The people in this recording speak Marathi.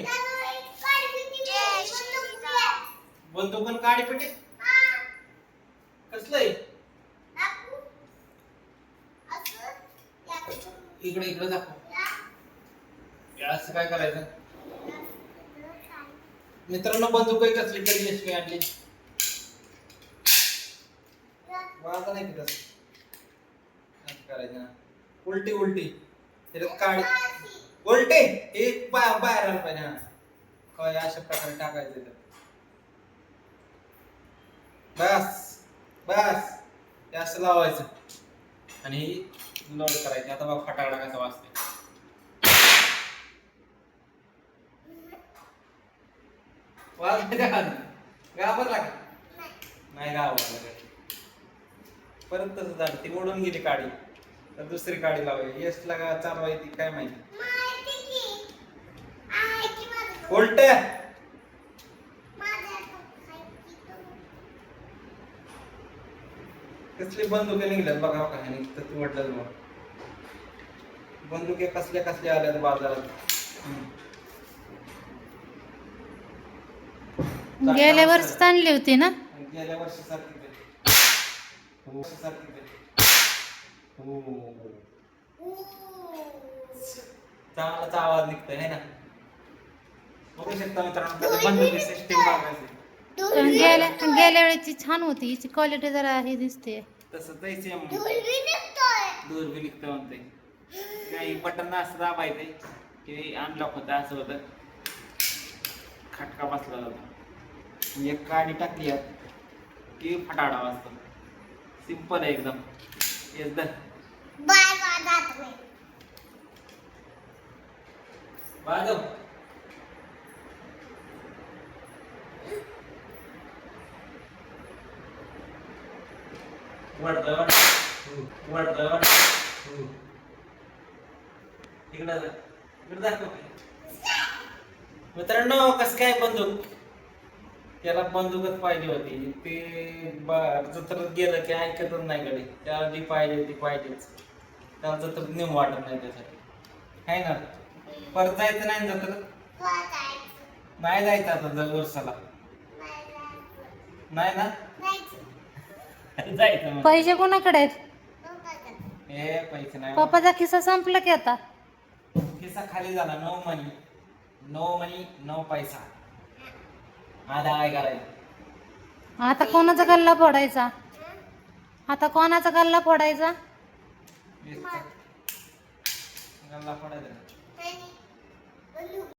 काय बंदूक पण काडी पेटी कसलंय इकडे इकडे दाखव. हे असं काय करायचं? मित्रांनो बंदूक काही कसली? तरी यशवी आणली. वाजा नाही की करायचं ना. उलटी उलटी. त्याच्यात काडी उलटे. एक बाहेर बाहेर आलं पाहिजे. हा. काय अशा प्रकारे टाकायचं तर बस बस. हे असं लावायचं. आणि लोड करायची. आता बघ फटाकडा कसा वाजते वाजते का? घाबरला का? नाही घाबरला परत तसं झालं. ती मोडून गेली काडी. तर दुसरी काडी लावायची. यशला का चालवायची काय माहिती. उलट. कसली बंदुके निघल्यात बघा का ह्याने तर तू म्हटलं मग. बंदुके कसल्या कसल्या आल्यात बाजारात. गेल्या वर्षीच आणली होती ना? गेल्या वर्षी सारखी. हो, वर्षी. हो. चांगलाच आवाज निघतोय है ना? बघू शकता मित्रांनो कसं बंदुकी सिस्टीम लावायची पण गेल्या गेल्या वेळेची छान होती हिची क्वालिटी जरा हे दिसते. तसं ते सेम दूर बी निघतं म्हणते काही बटन असं दाबायचे की अनलॉक होतं असं होतं. खटका बसला होता. एक काडी टाकली की फटाडा वाजतो. सिंपल आहे एकदम. येस दर वाजव वाढतोय वाढतोय वाढतोय इकडं. इकडं दाखव. मित्रांनो कस काय बंदूक? त्याला बंदूकच पाहिजे होती. ते जत्रेत गेलं की ऐकतच नाही कडे त्याला जी पाहिजे ती पाहिजेच त्याला जत्रेत नेऊ वाटत नाही त्यासाठी. आहे ना? परत जायचं नाही ना जत्रेत? नाही जायचं आता दर वर्षाला नाही ना? जायचं मग. पैसे कोणाकडे आहेत? पैसे नाही. पप्पाचा खिस्सा संपला की आता? खिसा खाली झाला नऊ मनी. नऊ मनी नऊ पैसा. आता काय करायचं? आता कोणाचा गल्ला फोडायचा? आता कोणाचा गल्ला फोडायचा? गल्ला पडायचा